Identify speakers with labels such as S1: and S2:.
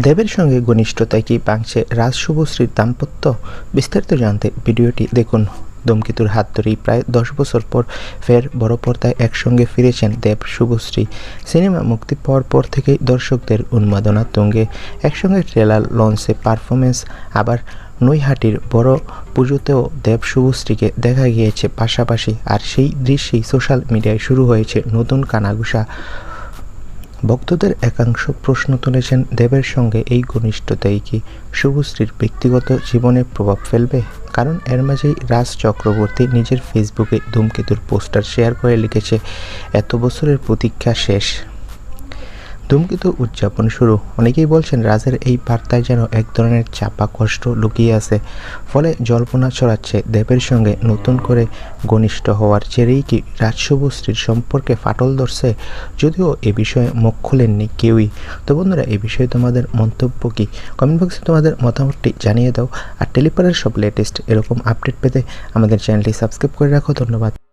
S1: দেবের সঙ্গে ঘনিষ্ঠতায় কি ভাঙছে রাজ শুভশ্রীর দাম্পত্য? বিস্তারিত জানতে ভিডিওটি দেখুন। দমকিতুর হাত ধরেই প্রায় দশ বছর পর ফের বড় পর্দায় একসঙ্গে ফিরেছেন দেব শুভশ্রী সিনেমা মুক্তি পাওয়ার পর থেকেই দর্শকদের উন্মাদনা তুঙ্গে। একসঙ্গে ট্রেলার, লঞ্চে পারফরমেন্স আবার নৈহাটির বড় পুজোতেও দেব শুভশ্রীকে দেখা গিয়েছে পাশাপাশি। আর সেই দৃশ্যেই সোশ্যাল মিডিয়ায় শুরু হয়েছে নতুন কানাঘুষা। ভক্তদের একাংশ প্রশ্ন তুলেছেন, দেবের সঙ্গে এই ঘনিষ্ঠতাই কি শুভশ্রীর ব্যক্তিগত জীবনে প্রভাব ফেলবে? কারণ এর মাঝেই রাজ চক্রবর্তী নিজের ফেসবুকে ধূমকেতুর পোস্টার শেয়ার করে লিখেছে, এত বছরের প্রতীক্ষা শেষ। ধূমকেতু উদযাপন শুরু। অনেকেই বলছেন রাজের এই বার্তায় যেন এক ধরনের চাপা কষ্ট লুকিয়ে আছে। ফলে জল্পনা ছড়াচ্ছে দেবের সঙ্গে নতুন করে ঘনিষ্ঠ হওয়ার জেরেই কি রাজ শুভশ্রীর সম্পর্কে ফাটল ধরছে? যদিও এ বিষয়ে মুখ খোলেননি কেউই। তো বন্ধুরা এই বিষয়ে তোমাদের মন্তব্য কি? কমেন্ট বক্সে তোমাদের মতামতটি জানিয়ে দাও। আর টেলিপারের সব লেটেস্ট এরকম আপডেট পেতে আমাদের চ্যানেলটি সাবস্ক্রাইব করে রাখো। ধন্যবাদ।